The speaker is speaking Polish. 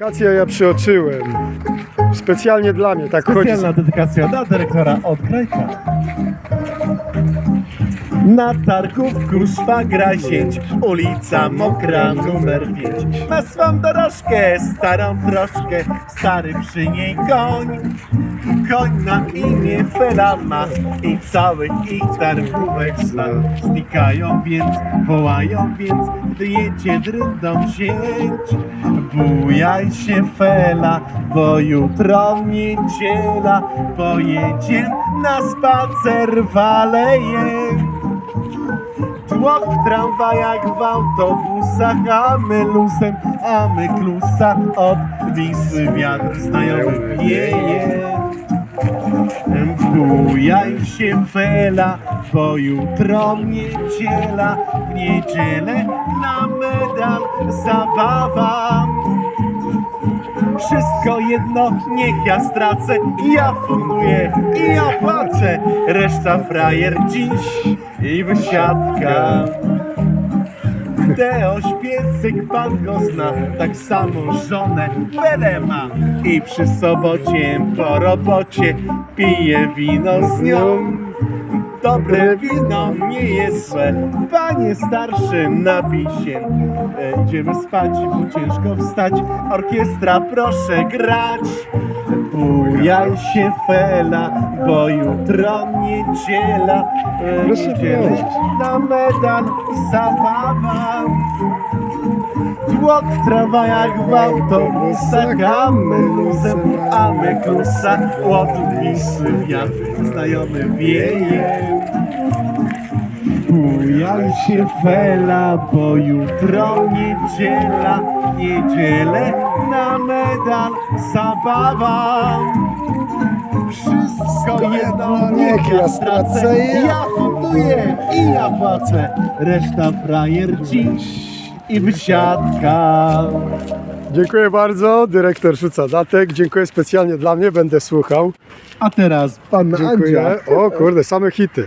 Wakacje ja przyoczyłem. Specjalnie dla mnie, tak chodzi. Specjalna dedykacja dla dyrektora od. Na targówku szwagra sieć, ulica mokra numer 5. Ma swą dorożkę, starą troszkę, stary przy niej koń. Koń na imię Fela ma i całych ich targówek stan. Znikają więc, wołają więc, gdy jedzie dryndą sieć. Bujaj się Fela, bo jutro niedziela, pojedzie na spacer waleje. Tłok w tramwajach, w autobusach, a my lusem, a my klusa od Wisły wiatr znajomy wieje. Bujaj się fela, bo jutro niedziela, w niedzielę na medal zabawa. Wszystko jedno, niech ja stracę i ja funduję i ja płacę. Reszta frajer dziś i wysiadka. Teo Śpiecyk, pan go zna, tak samo żonę Belę ma. I przy sobocie po robocie pije wino z nią. Dobre wino nie jest złe, panie starszy napij się. E, Idziemy spać, bo ciężko wstać, orkiestra proszę grać. Bujaj się fela, bo jutro niedziela. E, Proszę Niedzielę powiedzieć. na medal zabawa. Tłok w tramwajach, w autobusach, a my luzem, klusa, od Wisły wiatr znajomy wieje. Bujaj się fela, bo jutro niedziela, niedzielę na medal zabawa. Wszystko jedno, niech ja stracę, ja funduję i ja płacę, reszta frajer dziś i wysiadka. Dziękuję bardzo, dyrektor rzuca datek. Dziękuję specjalnie dla mnie, będę słuchał. A teraz pan Dziękuję. Andzia. O kurde, same hity.